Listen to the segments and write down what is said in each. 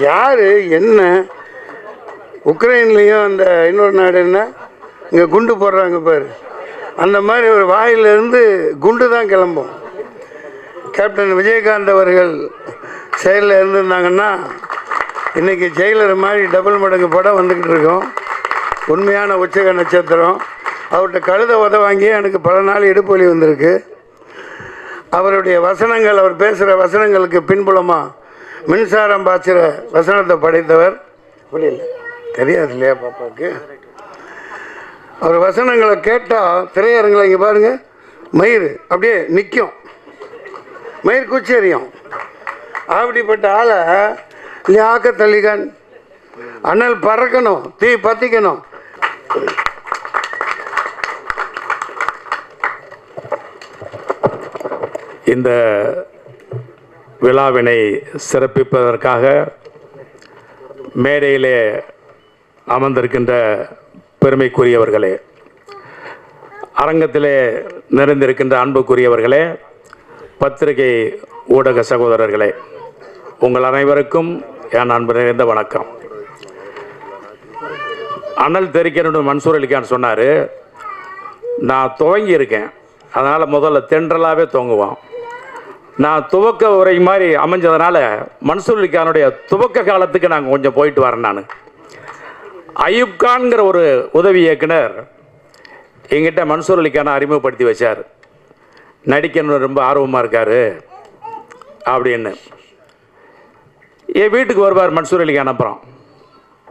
யார் என்ன? உக்ரைன்லேயும் அந்த இன்னொரு நாடு என்ன? இங்கே குண்டு போடுறாங்க பாரு. அந்த மாதிரி ஒரு வாயிலிருந்து குண்டு தான் கிளம்பும். கேப்டன் விஜயகாந்த் அவர்கள் செயலில் இருந்திருந்தாங்கன்னா இன்றைக்கி ஜெயிலர் மாதிரி டபுள் மடங்கு படம் வந்துக்கிட்டு இருக்கோம். உண்மையான உச்சக நட்சத்திரம். அவர்கிட்ட கழுத உத வாங்கி எனக்கு பல நாள் இடுப்பு வலி வந்திருக்கு. அவருடைய வசனங்கள் அவர் பேசுகிற வசனங்களுக்கு பின்புலமாக மின்சாரம் பாய்ச்சிற வசனத்தை படைத்தவர். புரியல தெரியாது இல்லையா பாப்பாவுக்கு? அவர் வசனங்களை கேட்டால் திரையரங்கில் இங்கே பாருங்கள் மயிர் அப்படியே நிற்கும் மயிர் குச்சரியும் அப்படிப்பட்ட ஆளை லியாக்க தள்ளிகன் அனல் பறக்கணும் தீ பற்றிக்கணும் இந்த விழாவினை சிறப்பிப்பதற்காக மேடையிலே அமர்ந்திருக்கின்ற பெருமைக்குரியவர்களே அரங்கத்திலே நிறைந்திருக்கின்ற அன்புக்குரியவர்களே பத்திரிகை ஊடக சகோதரர்களே உங்கள் அனைவருக்கும் என் அன்பு நிறைந்த வணக்கம். அனல் தெரிக்கணும் மன்சூர் அலிகான் சொன்னார் நான் துவங்கி இருக்கேன் அதனால் முதல்ல தென்றலாகவே துவங்குவோம். நான் துவக்க உரை மாதிரி அமைஞ்சதுனால மன்சூர்லிகானுடைய துவக்க காலத்துக்கு நாங்கள் கொஞ்சம் போயிட்டு வரேன் நான். அயூப்கான்கிற ஒரு உதவி இயக்குனர் எங்கிட்ட மன்சூர் அறிமுகப்படுத்தி வச்சார். நடிக்கணும்னு ரொம்ப ஆர்வமாக இருக்கார் அப்படின்னு. என் வீட்டுக்கு வருவார் மன்சூர் அலிகான் அப்புறம்.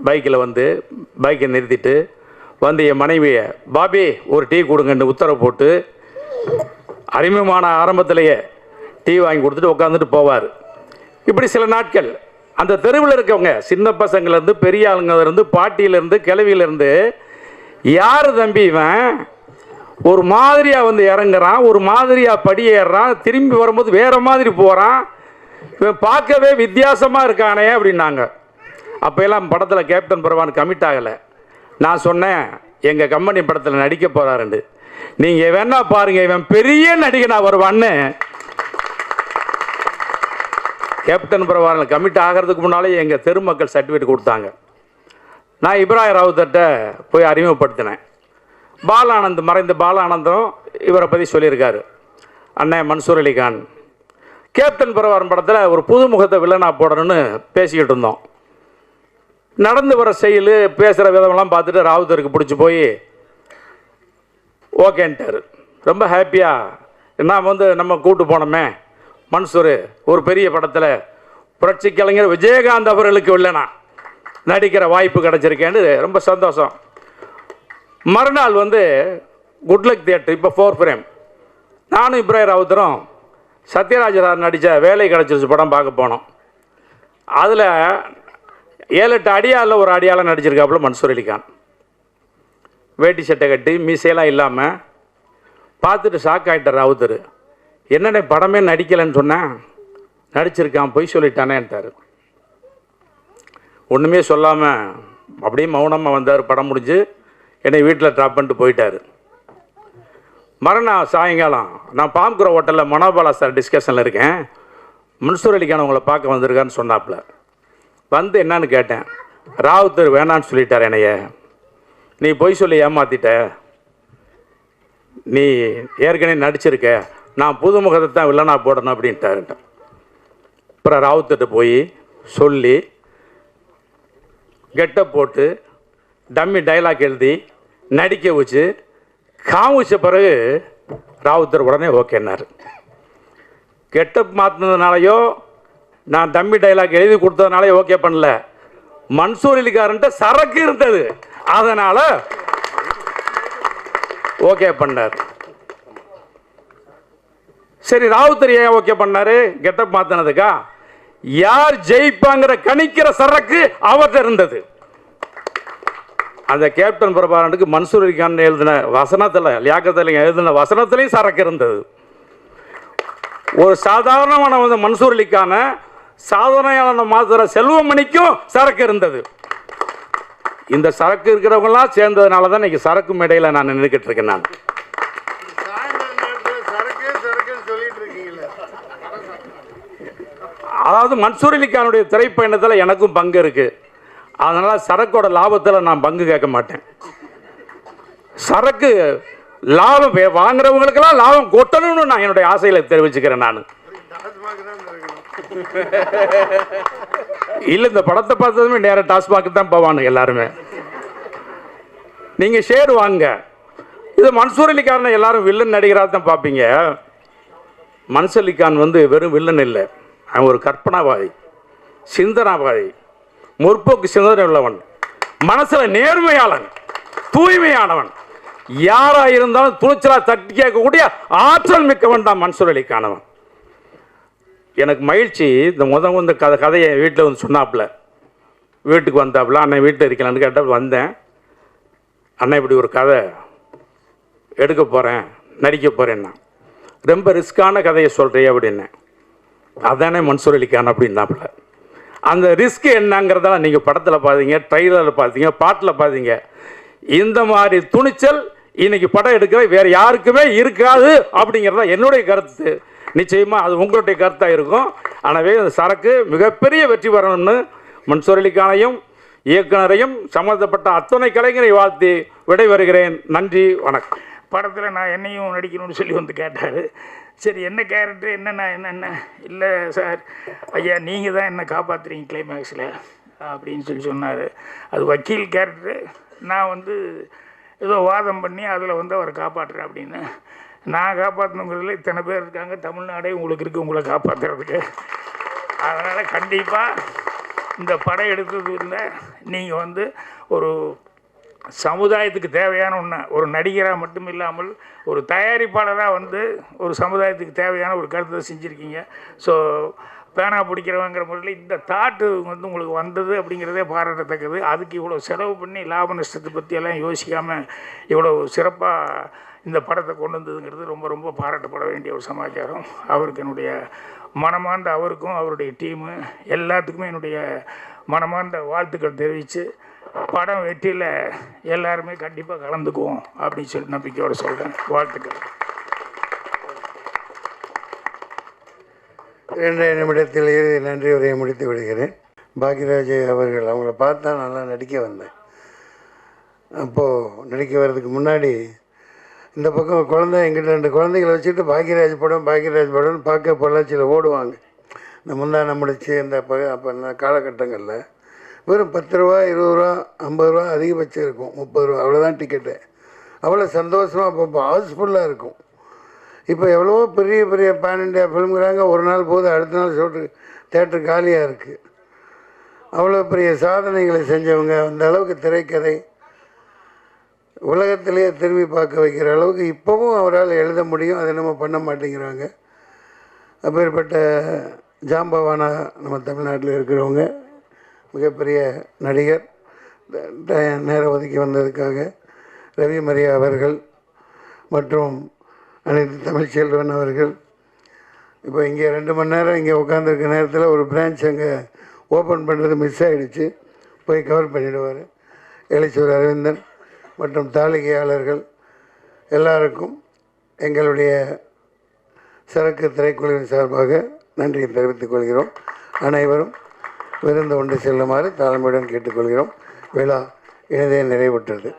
பைக்கில் வந்து பைக்கை நிறுத்திட்டு வந்து என் மனைவியை பாபி ஒரு டீ கொடுங்கன்னு உத்தரவு போட்டு அறிமுகமான ஆரம்பத்திலேயே டீ வாங்கி கொடுத்துட்டு உட்காந்துட்டு போவார். இப்படி சில நாட்கள் அந்த தெருவில் இருக்கவங்க சின்ன பசங்கள்லேருந்து பெரிய ஆளுங்கலேருந்து பாட்டியிலேருந்து கிளவியிலேருந்து யார் தம்பி இவன்? ஒரு மாதிரியாக வந்து இறங்குறான் ஒரு மாதிரியாக படியேறான் திரும்பி வரும்போது வேறு மாதிரி போகிறான் இவன் பார்க்கவே வித்தியாசமாக இருக்கானே அப்படின்னாங்க. அப்போ எல்லாம் படத்தில் கேப்டன் பரவான் கமிட் ஆகலை. நான் சொன்னேன் எங்கள் கம்பெனி படத்தில் நடிக்க போகிறாருண்டு நீங்கள் வேணா பாருங்க இவன் பெரிய நடிகனா வருவான்னு. கேப்டன் பிரபாகரன் கமிட் ஆகிறதுக்கு முன்னாலே எங்கள் தெருமக்கள் சர்டிஃபிகேட் கொடுத்தாங்க. நான் இப்ராஹிம் ராவுத்தர்கிட்ட போய் அறிமுகப்படுத்தினேன். பாலானந்த் மறைந்த பாலானந்தம் இவரை பற்றி சொல்லியிருக்காரு. அண்ணன் மன்சூர் அலிகான். கேப்டன் பிரபாகரன் படத்தில் ஒரு புது முகத்தை போடணுன்னு போடணும்னு பேசிக்கிட்டு இருந்தோம். நடந்து வர செயல் பேசுகிற விதமெல்லாம் பார்த்துட்டு ராவுத்தருக்கு பிடிச்சி போய் ஓகேன்ட்டார். ரொம்ப ஹாப்பியாக நான் வந்து நம்ம கூப்பிட்டு போனோமே மன்சூர் ஒரு பெரிய படத்தில் புரட்சி கலைஞர் விஜயகாந்த் அவர்களுக்கு இல்லைனா நடிக்கிற வாய்ப்பு கிடச்சிருக்கேன்னு ரொம்ப சந்தோஷம். மறுநாள் வந்து குட்லக் தியேட்டர் இப்போ ஃபோர் ஃப்ரேம் நானும் இப்ராஹிம் ராவுத்தரும் சத்யராஜ் சார் நடித்த வேலை கிடச்சிருச்சு படம் பார்க்க போனோம். அதில் ஏழு எட்டு அடியாளில் ஒரு அடியாள நடிச்சிருக்காப்புல மன்சூர் அலிகான். வேட்டி சட்டை கட்டி மீசையெல்லாம் இல்லாமல் பார்த்துட்டு ஷாக் ஆகிட்டார் ராவுத்தர். என்னடே படமே நடிக்கலைன்னு சொன்னேன் நடிச்சிருக்கான் பொய் சொல்லிட்டானேன்ட்டார். ஒன்றுமே சொல்லாமல் அப்படியே மௌனமாக வந்தார் படம் முடிஞ்சு என்னை வீட்டில் ட்ராப் பண்ணிட்டு போயிட்டார். மறுநாள் சாயங்காலம் நான் பாம்குர ஹோட்டலில் மனோபாலா சார் டிஸ்கஷனில் இருக்கேன். மன்சூர் அலிக்கான உங்களை பார்க்க வந்திருக்கான்னு சொன்னாப்புல. வந்து என்னன்னு கேட்டேன். ராவுத்தர் வேணான்னு சொல்லிட்டார் என்னைய. நீ பொய் சொல்லி ஏமாத்திட்ட. நீ ஏற்கனவே நடிச்சிருக்க. நான் புது முகத்தை தான் வில்லனா போடணும் அப்படின்ட்டாருன்ட்ட அப்புறம் ராவுத்திட்ட போய் சொல்லி கெட்டப் போட்டு டம்மி டைலாக் எழுதி நடிக்க வச்சு காமிச்ச பிறகு ராவுத்தர் உடனே ஓகேன்னாரு கெட்டப் மாற்றினதுனாலையோ நான் டம்மி டைலாக் எழுதி கொடுத்ததுனாலே ஓகே பண்ணல. மன்சூர் அலிகாரன்ட்ட சரக்கு இருந்தது. அதனால் ஓகே பண்ணார். சரி ராவுத்தர் ஏன் ஓகே பண்ணாரு? கெட்டப் மாத்தினதுக்கா? யார் ஜெயிப்பாங்கிற கணிக்கிற சரக்கு அவர்கிட்ட இருந்தது. அந்த கேப்டன் பிரபாரனுக்கு மன்சூர் அலிகான் எழுதின வசனத்தில் லியாக்கத்தில் எழுதின வசனத்திலையும் சரக்கு இருந்தது. ஒரு சாதாரணமான வந்து மன்சூர் அலிக்கான சாதனையான மாத்திர செல்வமணிக்கும் சரக்கு இருந்தது. இந்த சரக்கு இருக்கிறவங்களாம் சேர்ந்ததுனால தான் இன்னைக்கு சரக்கு மேடையில் நான் நின்றுக்கிட்டு இருக்கேன் நான். அதாவது மன்சூர் அலிகானுடைய திரைப்பயணத்தில் எனக்கும் பங்கு இருக்குது அதனால் சரக்கோட லாபத்தில் நான் பங்கு கேட்க மாட்டேன். சரக்கு லாபம் வே- வாங்குறவங்களுக்கெல்லாம் லாபம் கொட்டணும்னு நான் என்னுடைய ஆசையில் தெரிவிச்சுக்கிறேன் நான். இல்லை இந்த படத்தை பார்த்ததுமே நேராக டாஸ்மாக் தான் போவானுங்க எல்லாருமே. நீங்கள் ஷேர் வாங்க. இது மன்சூர் அலிகாரனை எல்லாரும் வில்லன் நடிகராக தான் பார்ப்பீங்க. மன்சூர் அலிகான் வந்து வெறும் வில்லன் இல்லை. அவன் ஒரு கற்பனாவாதி சிந்தனாவாதி முற்போக்கு சிந்தனை உள்ளவன் மனசில் நேர்மையாளன் தூய்மையானவன். யாராக இருந்தாலும் துணிச்சலாக தட்டி கேட்கக்கூடிய ஆற்றல் மிக்கவன் தான் மன்சூர் எனக்கு மகிழ்ச்சி இந்த முத இந்த கதை கதையை வீட்டில் வந்து சொன்னாப்புல. வீட்டுக்கு வந்தாப்புல அண்ணன் வீட்டில் இருக்கலான்னு கேட்டால் வந்தேன். அண்ணன் இப்படி ஒரு கதை எடுக்க போகிறேன் நடிக்க போகிறேன்னா ரொம்ப ரிஸ்க்கான கதையை சொல்கிறிய அப்படின்னேன் அதானே மன்சூர் அலிகான் அப்படின்னாப்புல அந்த ரிஸ்க் என்னங்கிறதெல்லாம் நீங்கள் படத்தில் பார்த்தீங்க ட்ரெய்லரில் பார்த்தீங்க பாட்டில் பார்த்தீங்க இந்த மாதிரி துணிச்சல் இன்னைக்கு படம் எடுக்கிற வேறு யாருக்குமே இருக்காது அப்படிங்கிறத என்னுடைய கருத்து. நிச்சயமாக அது உங்களுடைய கருத்தாக இருக்கும். எனவே அந்த சரக்கு மிகப்பெரிய வெற்றி பெறணும்னு மன்சூர் அலிகானையும் இயக்குனரையும் சம்மந்தப்பட்ட அத்தனை கலைஞரை வாழ்த்தி விடைபெறுகிறேன். நன்றி வணக்கம். படத்தில் நான் என்னையும் நடிக்கணும்னு சொல்லி வந்து கேட்டார். சரி என்ன கேரக்டர் என்னென்ன என்னென்ன? இல்லை சார் ஐயா நீங்கள் தான் என்ன காப்பாற்றுறீங்க கிளைமேக்ஸில் அப்படின்னு சொல்லி சொன்னார். அது வக்கீல் கேரக்டரு நான் வந்து ஏதோ வாதம் பண்ணி அதில் வந்து அவரை காப்பாற்றுறேன் அப்படின்னு. நான் காப்பாற்றணுங்கிறதுல இத்தனை பேர் இருக்காங்க. தமிழ்நாடே உங்களுக்கு இருக்குது உங்களை காப்பாற்றுறதுக்கு அதனால் கண்டிப்பாக இந்த படம் எடுத்தது இல்லை. நீங்கள் வந்து ஒரு சமுதாயத்துக்கு தேவையான ஒன்று ஒரு நடிகராக மட்டும் இல்லாமல் ஒரு தயாரிப்பாளராக வந்து ஒரு சமுதாயத்துக்கு தேவையான ஒரு கருத்தை செஞ்சுருக்கீங்க. ஸோ பேனா பிடிக்கிறவங்கிற முறையில் இந்த தாட்டு வந்து உங்களுக்கு வந்தது அப்படிங்கிறதே பாராட்டத்தக்கது. அதுக்கு இவ்வளோ செலவு பண்ணி லாப நஷ்டத்தை பற்றியெல்லாம் யோசிக்காமல் இவ்வளோ சிறப்பாக இந்த படத்தை கொண்டு வந்ததுங்கிறது ரொம்ப ரொம்ப பாராட்டப்பட வேண்டிய ஒரு சமாச்சாரம். அவருக்கு என்னுடைய மனமார்ந்த அவருக்கும் அவருடைய டீமு எல்லாத்துக்குமே என்னுடைய மனமார்ந்த வாழ்த்துக்கள் தெரிவித்து படம் வெற்றியில் எல்லாருமே கண்டிப்பாக கலந்துக்குவோம் அப்படின்னு சொல்லி நம்பிக்கையோடு சொல்கிறேன் வாழ்த்துக்கள். இரண்டு நிமிடத்தில் நன்றி உரையை முடித்து விடுகிறேன். பாக்யராஜ் அவர்கள் அவங்கள பார்த்தா நல்லா நடிக்க வந்தேன். அப்போது நடிக்க வர்றதுக்கு முன்னாடி இந்த பக்கம் குழந்தை எங்கிட்ட ரெண்டு குழந்தைகளை வச்சுட்டு பாக்யராஜ் படம் பாக்யராஜ் படம்னு பார்க்க பொள்ளாச்சியில் ஓடுவாங்க. இந்த முந்தானை முடிச்சு இந்த அப்போ அப்போ இந்த காலகட்டங்களில் வெறும் பத்து ரூபா இருபது ரூபா ஐம்பது ரூபா அதிகபட்சம் இருக்கும். முப்பது ரூபா அவ்வளோதான் டிக்கெட்டு அவ்வளோ சந்தோஷமாக பார்ப்போம் ஹவுஸ்ஃபுல்லாக இருக்கும். இப்போ எவ்வளவோ பெரிய பெரிய பேன் இண்டியா ஃபிலிம்ங்கிறாங்க ஒரு நாள் போது அடுத்த நாள் ஷோட்டு தேட்டர் காலியாக இருக்குது அவ்வளோ பெரிய சாதனைகளை செஞ்சவங்க. அந்த அளவுக்கு திரைக்கதை உலகத்திலேயே திரும்பி பார்க்க வைக்கிற அளவுக்கு இப்போவும் அவரால் எழுத முடியும். அதை நம்ம பண்ண மாட்டேங்கிறாங்க. அப்பேற்பட்ட ஜாம்பவானா நம்ம தமிழ்நாட்டில் இருக்கிறவங்க. மிகப்பெரிய நடிகர் ட- நேரம் ஒதுக்கி வந்ததுக்காக ரவி மரியா அவர்கள் மற்றும் அனைத்து தமிழ்ச்செல்வன் அவர்கள். இப்போ இங்கே ரெண்டு மணி நேரம் இங்கே உட்காந்துருக்க நேரத்தில் ஒரு பிரான்ச் அங்கே ஓப்பன் பண்ணுறது மிஸ் ஆகிடுச்சு போய் கவர் பண்ணிவிடுவார் எழுச்சூர் அரவிந்தன் மற்றும் தாளிகையாளர்கள் எல்லாருக்கும் எங்களுடைய சரக்கு திரைக்குழுவின் சார்பாக நன்றியை தெரிவித்துக் கொள்கிறோம். அனைவரும் விருந்து கொண்டு செல்லுமாறு தாழ்மையுடன் கேட்டுக்கொள்கிறோம். விழா இனிதே நிறைவுற்றது.